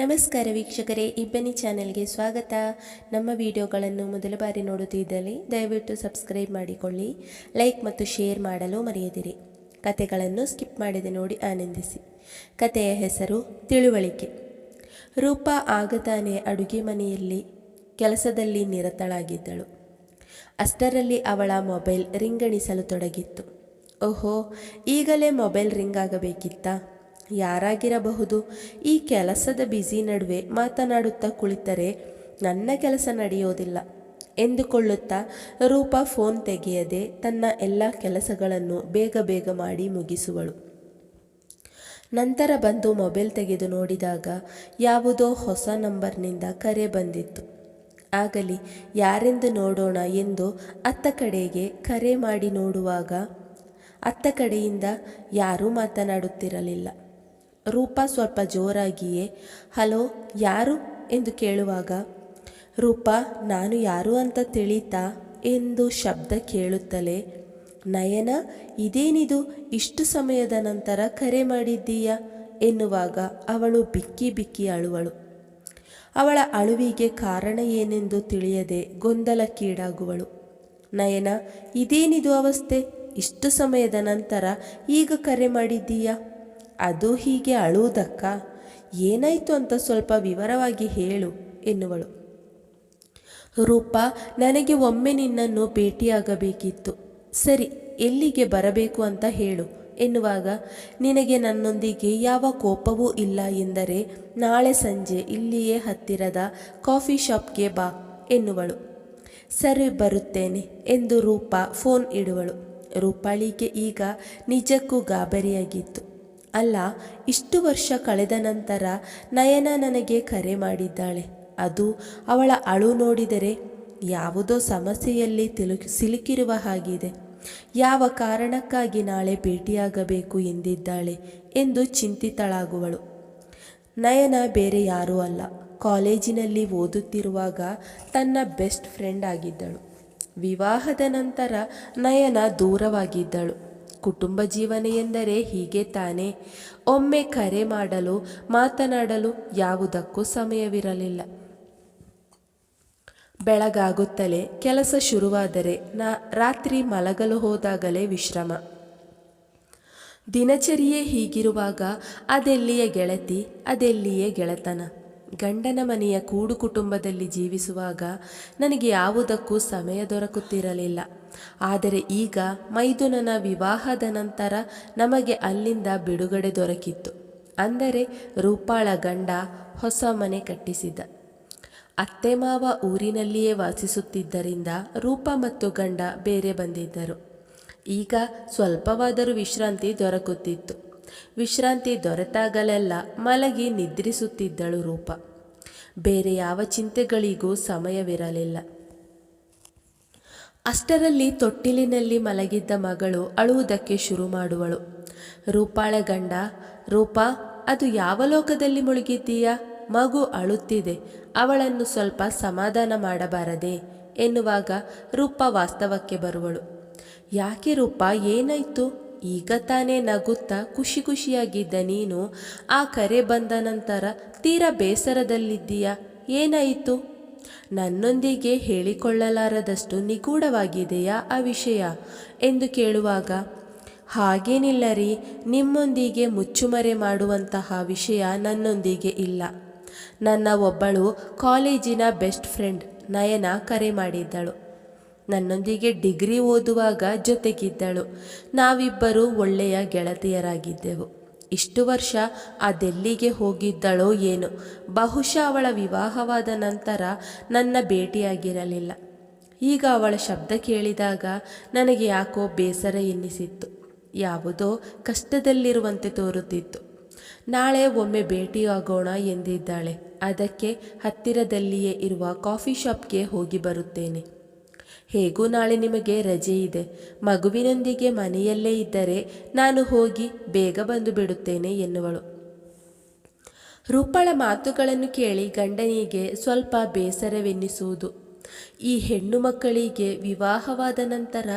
ನಮಸ್ಕಾರ ವೀಕ್ಷಕರೇ ಇಬ್ಬನಿ ಚಾನೆಲ್ಗೆ ಸ್ವಾಗತ. ನಮ್ಮ ವಿಡಿಯೋಗಳನ್ನು ಮೊದಲ ಬಾರಿ ನೋಡುತ್ತಿದ್ದಲ್ಲಿ ದಯವಿಟ್ಟು ಸಬ್ಸ್ಕ್ರೈಬ್ ಮಾಡಿಕೊಳ್ಳಿ, ಲೈಕ್ ಮತ್ತು ಶೇರ್ ಮಾಡಲು ಮರೆಯದಿರಿ. ಕತೆಗಳನ್ನು ಸ್ಕಿಪ್ ಮಾಡದೆ ನೋಡಿ ಆನಂದಿಸಿ. ಕತೆಯ ಹೆಸರು ತಿಳುವಳಿಕೆ. ರೂಪ ಆಗತಾನೆ ಅಡುಗೆ ಮನೆಯಲ್ಲಿ ಕೆಲಸದಲ್ಲಿ ನಿರತಳಾಗಿದ್ದಳು. ಅಷ್ಟರಲ್ಲಿ ಅವಳ ಮೊಬೈಲ್ ರಿಂಗಣಿಸಲು ತೊಡಗಿತ್ತು. ಓಹೋ, ಈಗಲೇ ಮೊಬೈಲ್ ರಿಂಗ್ ಆಗಬೇಕಿತ್ತಾ? ಯಾರಾಗಿರಬಹುದು? ಈ ಕೆಲಸದ ಬ್ಯುಸಿ ನಡುವೆ ಮಾತನಾಡುತ್ತಾ ಕುಳಿತರೆ, ನನ್ನ ಕೆಲಸ ನಡೆಯೋದಿಲ್ಲ ಎಂದುಕೊಳ್ಳುತ್ತಾ ರೂಪ ಫೋನ್ ತೆಗೆಯದೆ ತನ್ನ ಎಲ್ಲ ಕೆಲಸಗಳನ್ನು ಬೇಗ ಬೇಗ ಮಾಡಿ ಮುಗಿಸುವಳು. ನಂತರ ಬಂದು ಮೊಬೈಲ್ ತೆಗೆದು ನೋಡಿದಾಗ ಯಾವುದೋ ಹೊಸ ನಂಬರ್ನಿಂದ ಕರೆ ಬಂದಿತ್ತು. ಆಗಲಿ, ಯಾರೆಂದು ನೋಡೋಣ ಎಂದು ಅತ್ತ ಕಡೆಗೆ ಕರೆ ಮಾಡಿ ನೋಡುವಾಗ ಅತ್ತ ಕಡೆಯಿಂದ ಯಾರೂ ಮಾತನಾಡುತ್ತಿರಲಿಲ್ಲ. ರೂಪಾ ಸ್ವಲ್ಪ ಜೋರಾಗಿಯೇ, ಹಲೋ, ಯಾರು? ಎಂದು ಕೇಳುವಾಗ, ರೂಪಾ, ನಾನು ಯಾರು ಅಂತ ತಿಳಿತಾ? ಎಂದು ಶಬ್ದ ಕೇಳುತ್ತಲೇ, ನಯನ, ಇದೇನಿದು? ಇಷ್ಟು ಸಮಯದ ನಂತರ ಕರೆ ಮಾಡಿದ್ದೀಯ? ಎನ್ನುವಾಗ ಅವಳು ಬಿಕ್ಕಿ ಬಿಕ್ಕಿ ಅಳುವಳು. ಅವಳ ಅಳುವಿಗೆ ಕಾರಣ ಏನೆಂದು ತಿಳಿಯದೆ ಗೊಂದಲಕ್ಕೀಡಾಗುವಳು. ನಯನ, ಇದೇನಿದು ಅವಸ್ಥೆ? ಇಷ್ಟು ಸಮಯದ ನಂತರ ಈಗ ಕರೆ ಮಾಡಿದ್ದೀಯಾ? ಅದು ಹೀಗೆ ಅಳುವುದಕ್ಕ? ಏನಾಯಿತು ಅಂತ ಸ್ವಲ್ಪ ವಿವರವಾಗಿ ಹೇಳು, ಎನ್ನುವಳು. ರೂಪ, ನನಗೆ ಒಮ್ಮೆ ನಿನ್ನನ್ನು ಭೇಟಿಯಾಗಬೇಕಿತ್ತು. ಸರಿ, ಎಲ್ಲಿಗೆ ಬರಬೇಕು ಅಂತ ಹೇಳು, ಎನ್ನುವಾಗ, ನಿನಗೆ ನನ್ನೊಂದಿಗೆ ಯಾವ ಕೋಪವೂ ಇಲ್ಲ ಎಂದರೆ, ನಾಳೆ ಸಂಜೆ ಇಲ್ಲಿಯೇ ಹತ್ತಿರದ ಕಾಫಿ ಶಾಪ್ಗೆ ಬಾ, ಎನ್ನುವಳು. ಸರಿ, ಬರುತ್ತೇನೆ, ಎಂದು ರೂಪಾ ಫೋನ್ ಇಡುವಳು. ರೂಪಾಳಿಗೆ ಈಗ ನಿಜಕ್ಕೂ ಗಾಬರಿಯಾಗಿತ್ತು. ಅಲ್ಲ, ಇಷ್ಟು ವರ್ಷ ಕಳೆದ ನಂತರ ನಯನ ನನಗೆ ಕರೆ ಮಾಡಿದ್ದಾಳೆ. ಅದು ಅವಳ ಅಳು ನೋಡಿದರೆ ಯಾವುದೋ ಸಮಸ್ಯೆಯಲ್ಲಿ ತಿಲು ಸಿಲುಕಿರುವ ಹಾಗಿದೆ. ಯಾವ ಕಾರಣಕ್ಕಾಗಿ ನಾಳೆ ಭೇಟಿಯಾಗಬೇಕು ಎಂದಿದ್ದಾಳೆ ಎಂದು ಚಿಂತಿತಳಾಗುವಳು. ನಯನ ಬೇರೆ ಯಾರೂ ಅಲ್ಲ. ಕಾಲೇಜಿನಲ್ಲಿ ಓದುತ್ತಿರುವಾಗ ತನ್ನ ಬೆಸ್ಟ್ ಫ್ರೆಂಡ್ ಆಗಿದ್ದಳು. ವಿವಾಹದ ನಂತರ ನಯನ ದೂರವಾಗಿದ್ದಳು. ಕುಟುಂಬ ಜೀವನ ಎಂದರೆ ಹೀಗೆ ತಾನೇ. ಒಮ್ಮೆ ಕರೆ ಮಾಡಲು, ಮಾತನಾಡಲು ಯಾವುದಕ್ಕೂ ಸಮಯವಿರಲಿಲ್ಲ. ಬೆಳಗಾಗುತ್ತಲೇ ಕೆಲಸ ಶುರುವಾದರೆ ನಾ ರಾತ್ರಿ ಮಲಗಲು ಹೋದಾಗಲೇ ವಿಶ್ರಮ. ದಿನಚರಿಯೇ ಹೀಗಿರುವಾಗ ಅದೆಲ್ಲಿಯೇ ಗೆಳತಿ, ಅದೆಲ್ಲಿಯೇ ಗೆಳೆತನ. ಗಂಡನ ಮನೆಯ ಕೂಡು ಕುಟುಂಬದಲ್ಲಿ ಜೀವಿಸುವಾಗ ನನಗೆ ಯಾವುದಕ್ಕೂ ಸಮಯ ದೊರಕುತ್ತಿರಲಿಲ್ಲ. ಆದರೆ ಈಗ ಮೈದುನನ ವಿವಾಹದ ನಂತರ ನಮಗೆ ಅಲ್ಲಿಂದ ಬಿಡುಗಡೆ ದೊರಕಿತ್ತು. ಅಂದರೆ ರೂಪಾಳ ಗಂಡ ಹೊಸ ಮನೆ ಕಟ್ಟಿಸಿದ. ಅತ್ತೆ ಮಾವ ಊರಿನಲ್ಲಿಯೇ ವಾಸಿಸುತ್ತಿದ್ದರಿಂದ ರೂಪ ಮತ್ತು ಗಂಡ ಬೇರೆ ಬಂದಿದ್ದರು. ಈಗ ಸ್ವಲ್ಪವಾದರೂ ವಿಶ್ರಾಂತಿ ದೊರಕುತ್ತಿತ್ತು. ವಿಶ್ರಾಂತಿ ದೊರೆತಾಗಲೆಲ್ಲ ಮಲಗಿ ನಿದ್ರಿಸುತ್ತಿದ್ದಳು ರೂಪ. ಬೇರೆ ಯಾವ ಚಿಂತೆಗಳಿಗೂ ಸಮಯವಿರಲಿಲ್ಲ. ಅಷ್ಟರಲ್ಲಿ ತೊಟ್ಟಿಲಿನಲ್ಲಿ ಮಲಗಿದ್ದ ಮಗಳು ಅಳುವುದಕ್ಕೆ ಶುರು ಮಾಡುವಳು ರೂಪಾಳ ಗಂಡ, ರೂಪಾ, ಅದು ಯಾವ ಲೋಕದಲ್ಲಿ ಮುಳುಗಿದ್ದೀಯಾ? ಮಗು ಅಳುತ್ತಿದೆ, ಅವಳನ್ನು ಸ್ವಲ್ಪ ಸಮಾಧಾನ ಮಾಡಬಾರದೆ ಎನ್ನುವಾಗ ರೂಪ ವಾಸ್ತವಕ್ಕೆ ಬರುವಳು. ಯಾಕೆ ರೂಪ, ಏನಾಯ್ತು? ಈಗ ತಾನೇ ನಗುತ್ತಾ ಖುಷಿ ಖುಷಿಯಾಗಿದ್ದ ನೀನು, ಆ ಕರೆ ಬಂದ ನಂತರ ತೀರಾ ಬೇಸರದಲ್ಲಿದ್ದೀಯಾ? ಏನಾಯಿತು? ನನ್ನೊಂದಿಗೆ ಹೇಳಿಕೊಳ್ಳಲಾರದಷ್ಟು ನಿಗೂಢವಾಗಿದೆಯಾ ಆ ವಿಷಯ? ಎಂದು ಕೇಳುವಾಗ ಹಾಗೇನಿಲ್ಲ ರೀ ನಿಮ್ಮೊಂದಿಗೆ ಮುಚ್ಚುಮರೆ ಮಾಡುವಂತಹ ವಿಷಯ ನನ್ನೊಂದಿಗೆ ಇಲ್ಲ. ನನ್ನ ಒಬ್ಬಳು ಕಾಲೇಜಿನ ಬೆಸ್ಟ್ ಫ್ರೆಂಡ್ ನಯನ ಕರೆ ಮಾಡಿದ್ದಳು. ನನ್ನೊಂದಿಗೆ ಡಿಗ್ರಿ ಓದುವಾಗ ಜೊತೆಗಿದ್ದಳು. ನಾವಿಬ್ಬರು ಒಳ್ಳೆಯ ಗೆಳತಿಯರಾಗಿದ್ದೆವು. ಇಷ್ಟು ವರ್ಷ ಅದೆಲ್ಲಿಗೆ ಹೋಗಿದ್ದಳೋ ಏನು. ಬಹುಶಃ ಅವಳ ವಿವಾಹವಾದ ನಂತರ ನನ್ನ ಭೇಟಿಯಾಗಿರಲಿಲ್ಲ. ಈಗ ಅವಳ ಶಬ್ದ ಕೇಳಿದಾಗ ನನಗೆ ಯಾಕೋ ಬೇಸರ ಎನ್ನಿಸಿತ್ತು. ಯಾವುದೋ ಕಷ್ಟದಲ್ಲಿರುವಂತೆ ತೋರುತ್ತಿತ್ತು. ನಾಳೆ ಒಮ್ಮೆ ಭೇಟಿಯಾಗೋಣ ಎಂದಿದ್ದಾಳೆ. ಅದಕ್ಕೆ ಹತ್ತಿರದಲ್ಲಿಯೇ ಇರುವ ಕಾಫಿ ಶಾಪ್ಗೆ ಹೋಗಿ ಬರುತ್ತೇನೆ. ಹೇಗೂ ನಾಳೆ ನಿಮಗೆ ರಜೆ ಇದೆ. ಮಗುವಿನೊಂದಿಗೆ ಮನೆಯಲ್ಲೇ ಇದ್ದರೆ ನಾನು ಹೋಗಿ ಬೇಗ ಬಂದು ಬಿಡುತ್ತೇನೆ ಎನ್ನುವಳು. ರೂಪಳ ಮಾತುಗಳನ್ನು ಕೇಳಿ ಗಂಡನಿಗೆ ಸ್ವಲ್ಪ ಬೇಸರವೆನ್ನಿಸುವುದು. ಈ ಹೆಣ್ಣು ಮಕ್ಕಳಿಗೆ ವಿವಾಹವಾದ ನಂತರ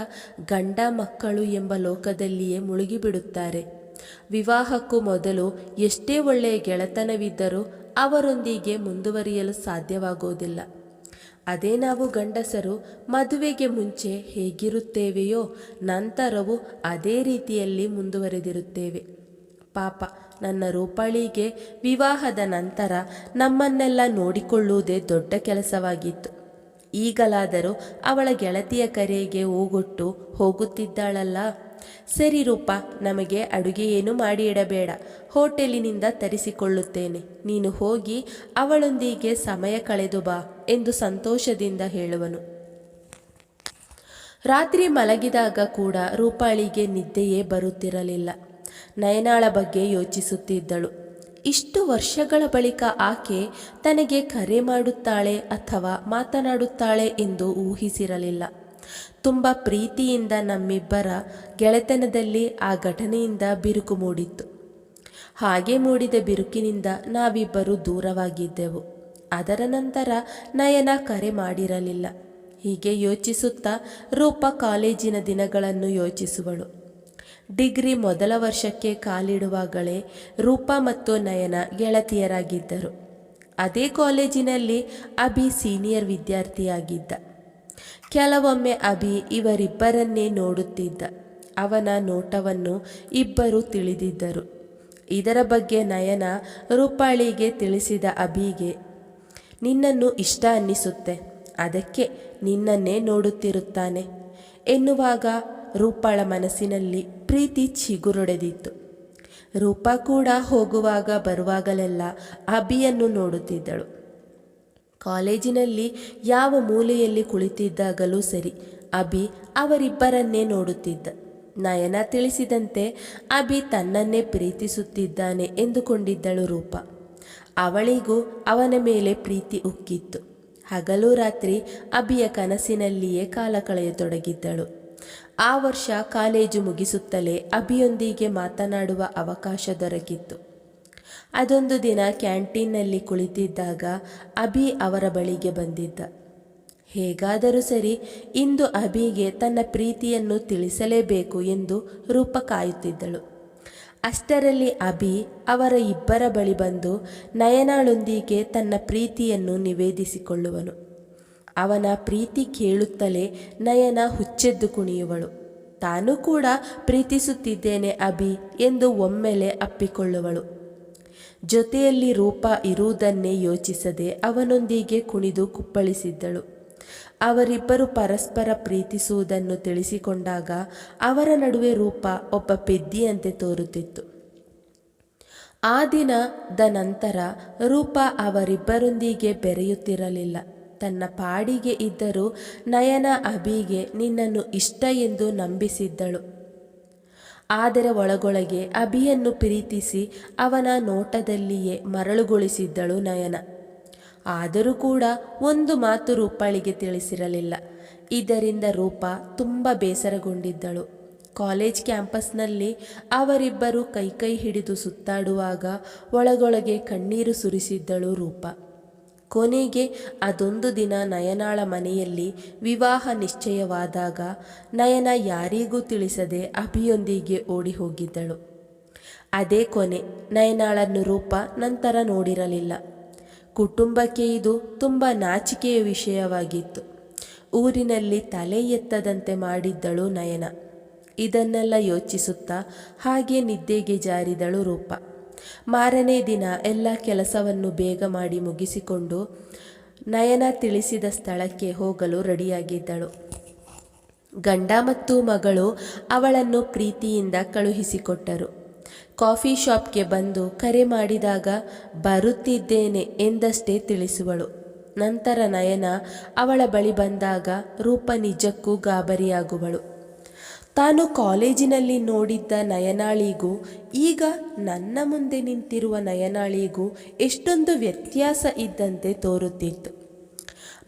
ಗಂಡ ಮಕ್ಕಳು ಎಂಬ ಲೋಕದಲ್ಲಿಯೇ ಮುಳುಗಿಬಿಡುತ್ತಾರೆ. ವಿವಾಹಕ್ಕೂ ಮೊದಲು ಎಷ್ಟೇ ಒಳ್ಳೆಯ ಗೆಳೆತನವಿದ್ದರೂ ಅವರೊಂದಿಗೆ ಮುಂದುವರಿಯಲು ಸಾಧ್ಯವಾಗುವುದಿಲ್ಲ ಅದೇ ನಾವು ಗಂಡಸರು ಮದುವೆಗೆ ಮುಂಚೆ ಹೇಗಿರುತ್ತೇವೆಯೋ ನಂತರವೂ ಅದೇ ರೀತಿಯಲ್ಲಿ ಮುಂದುವರೆದಿರುತ್ತೇವೆ. ಪಾಪ, ನನ್ನ ರೂಪಾಳಿಗೆ ವಿವಾಹದ ನಂತರ ನಮ್ಮನ್ನೆಲ್ಲ ನೋಡಿಕೊಳ್ಳುವುದೇ ದೊಡ್ಡ ಕೆಲಸವಾಗಿತ್ತು. ಈಗಲಾದರೂ ಅವಳ ಗೆಳತಿಯ ಕರೆಗೆ ಹೋಗೊಟ್ಟು ಹೋಗುತ್ತಿದ್ದಾಳಲ್ಲ. ಸರಿ ರೂಪ, ನಮಗೆ ಅಡುಗೆ ಏನು ಮಾಡಿ ಇಡಬೇಡ ಹೋಟೆಲಿನಿಂದ ತರಿಸಿಕೊಳ್ಳುತ್ತೇನೆ. ನೀನು ಹೋಗಿ ಅವಳೊಂದಿಗೆ ಸಮಯ ಕಳೆದು ಬಾ ಎಂದು ಸಂತೋಷದಿಂದ ಹೇಳುವನು. ರಾತ್ರಿ ಮಲಗಿದಾಗ ಕೂಡ ರೂಪಾಳಿಗೆ ನಿದ್ದೆಯೇ ಬರುತ್ತಿರಲಿಲ್ಲ. ನಯನಾಳ ಬಗ್ಗೆ ಯೋಚಿಸುತ್ತಿದ್ದಳು. ಇಷ್ಟು ವರ್ಷಗಳ ಬಳಿಕ ಆಕೆ ತನಗೆ ಕರೆ ಮಾಡುತ್ತಾಳೆ ಅಥವಾ ಮಾತನಾಡುತ್ತಾಳೆ ಎಂದು ಊಹಿಸಿರಲಿಲ್ಲ. ತುಂಬ ಪ್ರೀತಿಯಿಂದ ನಮ್ಮಿಬ್ಬರ ಗೆಳೆತನದಲ್ಲಿ ಆ ಘಟನೆಯಿಂದ ಬಿರುಕು ಮೂಡಿತ್ತು. ಹಾಗೆ ಮೂಡಿದ ಬಿರುಕಿನಿಂದ ನಾವಿಬ್ಬರು ದೂರವಾಗಿದ್ದೆವು. ಅದರ ನಂತರ ನಯನ ಕರೆ ಮಾಡಿರಲಿಲ್ಲ. ಹೀಗೆ ಯೋಚಿಸುತ್ತಾ ರೂಪ ಕಾಲೇಜಿನ ದಿನಗಳನ್ನು ಯೋಚಿಸುವಳು. ಡಿಗ್ರಿ ಮೊದಲ ವರ್ಷಕ್ಕೆ ಕಾಲಿಡುವಾಗಲೇ ರೂಪ ಮತ್ತು ನಯನ ಗೆಳತಿಯರಾಗಿದ್ದರು. ಅದೇ ಕಾಲೇಜಿನಲ್ಲಿ ಅಭಿ ಸೀನಿಯರ್ ವಿದ್ಯಾರ್ಥಿಯಾಗಿದ್ದ. ಕೆಲವೊಮ್ಮೆ ಅಭಿ ಇವರಿಬ್ಬರನ್ನೇ ನೋಡುತ್ತಿದ್ದ. ಅವನ ನೋಟವನ್ನು ಇಬ್ಬರು ತಿಳಿದಿದ್ದರು. ಇದರ ಬಗ್ಗೆ ನಯನ ರೂಪಾಳಿಗೆ ತಿಳಿಸಿದ ಅಭಿಗೆ, ನಿನ್ನನ್ನು ಇಷ್ಟ ಅನ್ನಿಸುತ್ತೆ. ಅದಕ್ಕೆ ನಿನ್ನನ್ನೇ ನೋಡುತ್ತಿರುತ್ತಾನೆ ಎನ್ನುವಾಗ ರೂಪಾಳ ಮನಸ್ಸಿನಲ್ಲಿ ಪ್ರೀತಿ ಚಿಗುರೊಡೆದಿತ್ತು. ರೂಪಾ ಕೂಡ ಹೋಗುವಾಗ ಬರುವಾಗಲೆಲ್ಲ ಅಭಿಯನ್ನು ನೋಡುತ್ತಿದ್ದಳು. ಕಾಲೇಜಿನಲ್ಲಿ ಯಾವ ಮೂಲೆಯಲ್ಲಿ ಕುಳಿತಿದ್ದಾಗಲೂ ಸರಿ. ಅಭಿ ಅವರಿಬ್ಬರನ್ನೇ ನೋಡುತ್ತಿದ್ದ. ನಯನ ತಿಳಿಸಿದಂತೆ ಅಭಿ ತನ್ನನ್ನೇ ಪ್ರೀತಿಸುತ್ತಿದ್ದಾನೆ ಎಂದುಕೊಂಡಿದ್ದಳು ರೂಪ. ಅವಳಿಗೂ ಅವನ ಮೇಲೆ ಪ್ರೀತಿ ಉಕ್ಕಿತ್ತು. ಹಗಲು ರಾತ್ರಿ ಅಭಿಯ ಕನಸಿನಲ್ಲಿಯೇ ಕಾಲ ಕಳೆಯತೊಡಗಿದ್ದಳು. ಆ ವರ್ಷ ಕಾಲೇಜು ಮುಗಿಸುತ್ತಲೇ ಅಭಿಯೊಂದಿಗೆ ಮಾತನಾಡುವ ಅವಕಾಶ ದೊರಕಿತ್ತು. ಅದೊಂದು ದಿನ ಕ್ಯಾಂಟೀನ್ನಲ್ಲಿ ಕುಳಿತಿದ್ದಾಗ ಅಭಿ ಅವರ ಬಳಿಗೆ ಬಂದಿದ್ದ. ಹೇಗಾದರೂ ಸರಿ, ಇಂದು ಅಭಿಗೆ ತನ್ನ ಪ್ರೀತಿಯನ್ನು ತಿಳಿಸಲೇಬೇಕು ಎಂದು ರೂಪ ಕಾಯುತ್ತಿದ್ದಳು. ಅಷ್ಟರಲ್ಲಿ ಅಭಿ ಅವರ ಇಬ್ಬರ ಬಳಿ ಬಂದು ನಯನಾಳೊಂದಿಗೆ ತನ್ನ ಪ್ರೀತಿಯನ್ನು ನಿವೇದಿಸಿಕೊಳ್ಳುವನು. ಅವನ ಪ್ರೀತಿ ಕೇಳುತ್ತಲೇ ನಯನ ಹುಚ್ಚೆದ್ದು ಕುಣಿಯುವಳು. ತಾನು ಕೂಡ ಪ್ರೀತಿಸುತ್ತಿದ್ದೇನೆ ಅಭಿ ಎಂದು ಒಮ್ಮೆಲೆ ಅಪ್ಪಿಕೊಳ್ಳುವಳು. ಜೊತೆಯಲ್ಲಿ ರೂಪ ಇರುವುದನ್ನೇ ಯೋಚಿಸದೆ ಅವನೊಂದಿಗೆ ಕುಣಿದು ಕುಪ್ಪಳಿಸಿದ್ದಳು. ಅವರಿಬ್ಬರು ಪರಸ್ಪರ ಪ್ರೀತಿಸುವುದನ್ನು ತಿಳಿಸಿಕೊಂಡಾಗ ಅವರ ನಡುವೆ ರೂಪ ಒಬ್ಬ ಪೆದ್ದಿಯಂತೆ ತೋರುತ್ತಿತ್ತು. ಆ ದಿನದ ನಂತರ ರೂಪ ಅವರಿಬ್ಬರೊಂದಿಗೆ ಬೆರೆಯುತ್ತಿರಲಿಲ್ಲ. ತನ್ನ ಪಾಡಿಗೆ ಇದ್ದರೂ ನಯನ ಅಭಿಗೆ ನಿನ್ನನ್ನು ಇಷ್ಟ ಎಂದು ನಂಬಿಸಿದ್ದಳು. ಆದರೆ ಒಳಗೊಳಗೆ ಅಭಿಯನ್ನು ಪ್ರೀತಿಸಿ ಅವನ ನೋಟದಲ್ಲಿಯೇ ಮರಳುಗೊಳಿಸಿದ್ದಳು ನಯನ. ಆದರೂ ಕೂಡ ಒಂದು ಮಾತು ರೂಪಾಳಿಗೆ ತಿಳಿಸಿರಲಿಲ್ಲ. ಇದರಿಂದ ರೂಪ ತುಂಬ ಬೇಸರಗೊಂಡಿದ್ದಳು. ಕಾಲೇಜ್ ಕ್ಯಾಂಪಸ್ನಲ್ಲಿ ಅವರಿಬ್ಬರು ಕೈಕೈ ಹಿಡಿದು ಸುತ್ತಾಡುವಾಗ ಒಳಗೊಳಗೆ ಕಣ್ಣೀರು ಸುರಿಸಿದ್ದಳು ರೂಪ. ಕೊನೆಗೆ ಅದೊಂದು ದಿನ ನಯನಾಳ ಮನೆಯಲ್ಲಿ ವಿವಾಹ ನಿಶ್ಚಯವಾದಾಗ ನಯನ ಯಾರಿಗೂ ತಿಳಿಸದೆ ಅಭಿಯೊಂದಿಗೆ ಓಡಿ ಹೋಗಿದ್ದಳು ಅದೇ ಕೊನೆ ನಯನಾಳನ್ನು ರೂಪ ನಂತರ ನೋಡಿರಲಿಲ್ಲ. ಕುಟುಂಬಕ್ಕೆ ಇದು ತುಂಬ ನಾಚಿಕೆಯ ವಿಷಯವಾಗಿತ್ತು. ಊರಿನಲ್ಲಿ ತಲೆ ಎತ್ತದಂತೆ ಮಾಡಿದ್ದಳು ನಯನ. ಇದನ್ನೆಲ್ಲ ಯೋಚಿಸುತ್ತಾ ಹಾಗೆ ನಿದ್ದೆಗೆ ಜಾರಿದಳು ರೂಪ. ಮಾರನೇ ದಿನ ಎಲ್ಲ ಕೆಲಸವನ್ನು ಬೇಗ ಮಾಡಿ ಮುಗಿಸಿಕೊಂಡು ನಯನ ತಿಳಿಸಿದ ಸ್ಥಳಕ್ಕೆ ಹೋಗಲು ರೆಡಿಯಾಗಿದ್ದಳು. ಗಂಡ ಮತ್ತು ಮಗಳು ಅವಳನ್ನು ಪ್ರೀತಿಯಿಂದ ಕಳುಹಿಸಿಕೊಟ್ಟರು. ಕಾಫಿ ಶಾಪ್ಗೆ ಬಂದು ಕರೆ ಮಾಡಿದಾಗ, ಬರುತ್ತಿದ್ದೇನೆ ಎಂದಷ್ಟೇ ತಿಳಿಸುವಳು. ನಂತರ ನಯನ ಅವಳ ಬಳಿ ಬಂದಾಗ, ರೂಪ ನಿಜಕ್ಕೂ ಗಾಬರಿಯಾಗುವಳು. ತಾನು ಕಾಲೇಜಿನಲ್ಲಿ ನೋಡಿದ್ದ ನಯನಾಳಿಗೂ, ಈಗ ನನ್ನ ಮುಂದೆ ನಿಂತಿರುವ ನಯನಾಳಿಗೂ ಎಷ್ಟೊಂದು ವ್ಯತ್ಯಾಸ ಇದ್ದಂತೆ ತೋರುತ್ತಿತ್ತು.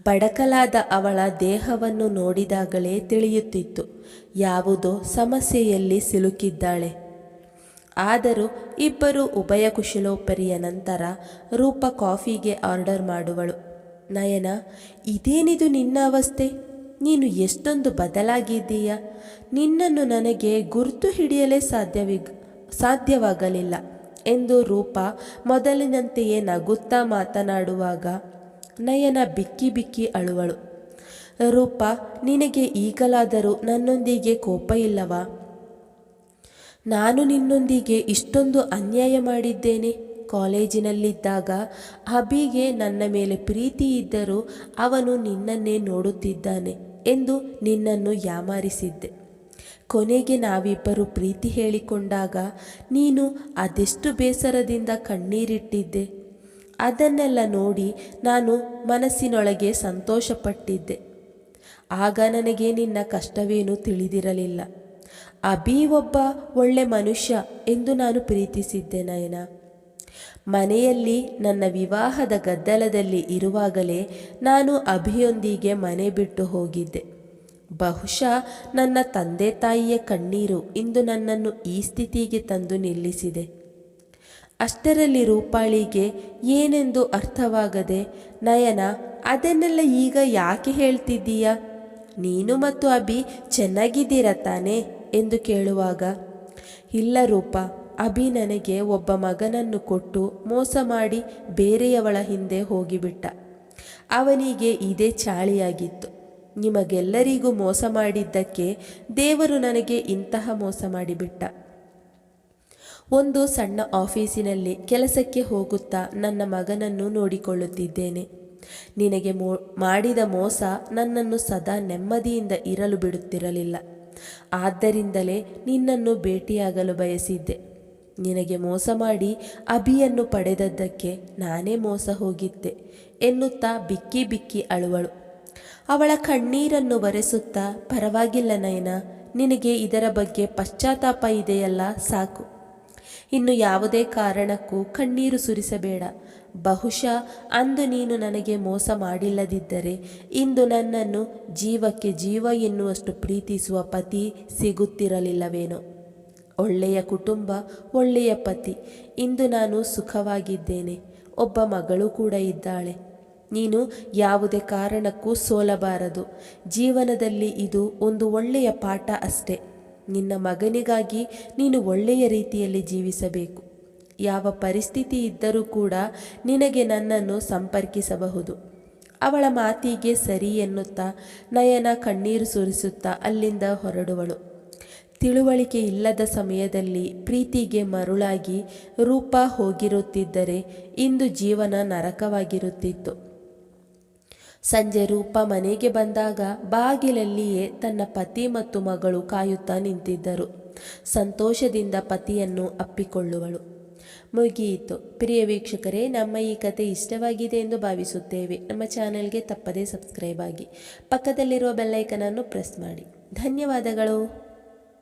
ಬಡಕಲಾದ ಅವಳ ದೇಹವನ್ನು ನೋಡಿದಾಗಲೇ ತಿಳಿಯುತ್ತಿತ್ತು. ಯಾವುದೋ ಸಮಸ್ಯೆಯಲ್ಲಿ ಸಿಲುಕಿದ್ದಾಳೆ. ಆದರೂ ಇಬ್ಬರು ಉಭಯ ಕುಶಲೋಪರಿಯ ನಂತರ ರೂಪ ಕಾಫಿಗೆ ಆರ್ಡರ್ ಮಾಡುವಳು. ನಯನ, ಇದೇನಿದು ನಿನ್ನ ಅವಸ್ಥೆ? ನೀನು ಎಷ್ಟೊಂದು ಬದಲಾಗಿದ್ದೀಯ? ನಿನ್ನನ್ನು ನನಗೆ ಗುರುತು ಹಿಡಿಯಲೇ ಸಾಧ್ಯವಿ ಸಾಧ್ಯವಾಗಲಿಲ್ಲ ಎಂದು ರೂಪ ಮೊದಲಿನಂತೆಯೇ ನಗುತ್ತಾ ಮಾತನಾಡುವಾಗ ನಯನ ಬಿಕ್ಕಿ ಬಿಕ್ಕಿ ಅಳುವಳು. ರೂಪ, ನಿನಗೆ ಈಗಲಾದರೂ ನನ್ನೊಂದಿಗೆ ಕೋಪ ಇಲ್ಲವಾ? ನಾನು ನಿನ್ನೊಂದಿಗೆ ಇಷ್ಟೊಂದು ಅನ್ಯಾಯ ಮಾಡಿದ್ದೇನೆ. ಕಾಲೇಜಿನಲ್ಲಿದ್ದಾಗ ಅಭಿಗೆ ನನ್ನ ಮೇಲೆ ಪ್ರೀತಿ ಇದ್ದರೂ ಅವನು ನಿನ್ನನ್ನೇ ನೋಡುತ್ತಿದ್ದಾನೆ. ಎಂದು ನಿನ್ನನ್ನು ಯಾಮಾರಿಸಿದ್ದೆ. ಕೊನೆಗೆ ನಾವಿಬ್ಬರು ಪ್ರೀತಿ ಹೇಳಿಕೊಂಡಾಗ, ನೀನು ಅದೆಷ್ಟು ಬೇಸರದಿಂದ ಕಣ್ಣೀರಿಟ್ಟಿದ್ದೆ. ಅದನ್ನೆಲ್ಲ ನೋಡಿ ನಾನು ಮನಸ್ಸಿನೊಳಗೆ ಸಂತೋಷಪಟ್ಟಿದ್ದೆ. ಆಗ ನನಗೆ ನಿನ್ನ ಕಷ್ಟವೇನೂ ತಿಳಿದಿರಲಿಲ್ಲ. ಅಭಿ ಒಬ್ಬ ಒಳ್ಳೆ ಮನುಷ್ಯ ಎಂದು ನಾನು ಪ್ರೀತಿಸಿದ್ದೆ ನಯನ. ಮನೆಯಲ್ಲಿ ನನ್ನ ವಿವಾಹದ ಗದ್ದಲದಲ್ಲಿ ಇರುವಾಗಲೇ ನಾನು ಅಭಿಯೊಂದಿಗೆ ಮನೆ ಬಿಟ್ಟು ಹೋಗಿದ್ದೆ. ಬಹುಶಃ ನನ್ನ ತಂದೆ ತಾಯಿಯ ಕಣ್ಣೀರು ಇಂದು ನನ್ನನ್ನು ಈ ಸ್ಥಿತಿಗೆ ತಂದು ನಿಲ್ಲಿಸಿದೆ. ಅಷ್ಟರಲ್ಲಿ ರೂಪಾಳಿಗೆ ಏನೆಂದು ಅರ್ಥವಾಗದೆ, ನಯನ, ಅದನ್ನೆಲ್ಲ ಈಗ ಯಾಕೆ ಹೇಳ್ತಿದ್ದೀಯ? ನೀನು ಮತ್ತು ಅಭಿ ಚೆನ್ನಾಗಿದ್ದೀರ ತಾನೇ? ಎಂದು ಕೇಳುವಾಗ, ಇಲ್ಲ ರೂಪ ಅಭಿ ನನಗೆ ಒಬ್ಬ ಮಗನನ್ನು ಕೊಟ್ಟು ಮೋಸ ಮಾಡಿ ಬೇರೆಯವಳ ಹಿಂದೆ ಹೋಗಿಬಿಟ್ಟ. ಅವನಿಗೆ ಇದೇ ಚಾಳಿಯಾಗಿತ್ತು. ನಿಮಗೆಲ್ಲರಿಗೂ ಮೋಸ ಮಾಡಿದ್ದಕ್ಕೆ ದೇವರು ನನಗೆ ಇಂತಹ ಮೋಸ ಮಾಡಿಬಿಟ್ಟ. ಒಂದು ಸಣ್ಣ ಆಫೀಸಿನಲ್ಲಿ ಕೆಲಸಕ್ಕೆ ಹೋಗುತ್ತಾ ನನ್ನ ಮಗನನ್ನು ನೋಡಿಕೊಳ್ಳುತ್ತಿದ್ದೇನೆ. ನಿನಗೆ ಮೋ, ಮಾಡಿದ ಮೋಸ ನನ್ನನ್ನು ಸದಾ ನೆಮ್ಮದಿಯಿಂದ ಇರಲು ಬಿಡುತ್ತಿರಲಿಲ್ಲ. ಆದ್ದರಿಂದಲೇ ನಿನ್ನನ್ನು ಭೇಟಿಯಾಗಲು ಬಯಸಿದ್ದೆ. ನಿನಗೆ ಮೋಸ ಮಾಡಿ ಅಭಿಯನ್ನು ಪಡೆದದ್ದಕ್ಕೆ ನಾನೇ ಮೋಸ ಹೋಗಿದ್ದೆ ಎನ್ನುತ್ತಾ ಬಿಕ್ಕಿ ಬಿಕ್ಕಿ ಅಳುವಳು. ಅವಳ ಕಣ್ಣೀರನ್ನು ಒರೆಸುತ್ತಾ, ಪರವಾಗಿಲ್ಲ ನಯನ, ನಿನಗೆ ಇದರ ಬಗ್ಗೆ ಪಶ್ಚಾತ್ತಾಪ ಇದೆಯಲ್ಲ ಸಾಕು. ಇನ್ನು ಯಾವುದೇ ಕಾರಣಕ್ಕೂ ಕಣ್ಣೀರು ಸುರಿಸಬೇಡ. ಬಹುಶಃ ಅಂದು ನೀನು ನನಗೆ ಮೋಸ ಮಾಡಿಲ್ಲದಿದ್ದರೆ ಇಂದು ನನ್ನನ್ನು ಜೀವಕ್ಕೆ ಜೀವ ಎನ್ನುವಷ್ಟು ಪ್ರೀತಿಸುವ ಪತಿ ಸಿಗುತ್ತಿರಲಿಲ್ಲವೇನೋ. ಒಳ್ಳೆಯ ಕುಟುಂಬ, ಒಳ್ಳೆಯ ಪತಿ. ಇಂದು ನಾನು ಸುಖವಾಗಿದ್ದೇನೆ. ಒಬ್ಬ ಮಗಳು ಕೂಡ ಇದ್ದಾಳೆ. ನೀನು ಯಾವುದೇ ಕಾರಣಕ್ಕೂ ಸೋಲಬಾರದು. ಜೀವನದಲ್ಲಿ ಇದು ಒಂದು ಒಳ್ಳೆಯ ಪಾಠ ಅಷ್ಟೇ. ನಿನ್ನ ಮಗನಿಗಾಗಿ ನೀನು ಒಳ್ಳೆಯ ರೀತಿಯಲ್ಲಿ ಜೀವಿಸಬೇಕು. ಯಾವ ಪರಿಸ್ಥಿತಿ ಇದ್ದರೂ ಕೂಡ ನಿನಗೆ ನನ್ನನ್ನು ಸಂಪರ್ಕಿಸಬಹುದು. ಅವಳ ಮಾತಿಗೆ ಸರಿ ಎನ್ನುತ್ತಾ ನಯನ ಕಣ್ಣೀರು ಸುರಿಸುತ್ತಾ ಅಲ್ಲಿಂದ ಹೊರಡುವಳು. ತಿಳುವಳಿಕೆ ಇಲ್ಲದ ಸಮಯದಲ್ಲಿ ಪ್ರೀತಿಗೆ ಮರುಳಾಗಿ ರೂಪ ಹೋಗಿರುತ್ತಿದ್ದರೆ ಇಂದು ಜೀವನ ನರಕವಾಗಿರುತ್ತಿತ್ತು. ಸಂಜೆ ರೂಪ ಮನೆಗೆ ಬಂದಾಗ ಬಾಗಿಲಲ್ಲಿಯೇ ತನ್ನ ಪತಿ ಮತ್ತು ಮಗಳು ಕಾಯುತ್ತಾ ನಿಂತಿದ್ದರು. ಸಂತೋಷದಿಂದ ಪತಿಯನ್ನು ಅಪ್ಪಿಕೊಳ್ಳುವಳು. ಮುಗಿಯಿತು. ಪ್ರಿಯ ವೀಕ್ಷಕರೇ, ನಮ್ಮ ಈ ಕತೆ ಇಷ್ಟವಾಗಿದೆ ಎಂದು ಭಾವಿಸುತ್ತೇವೆ. ನಮ್ಮ ಚಾನೆಲ್ಗೆ ತಪ್ಪದೇ ಸಬ್ಸ್ಕ್ರೈಬ್ ಆಗಿ. ಪಕ್ಕದಲ್ಲಿರುವ ಬೆಲ್ಲೈಕನನ್ನು ಪ್ರೆಸ್ ಮಾಡಿ. ಧನ್ಯವಾದಗಳು.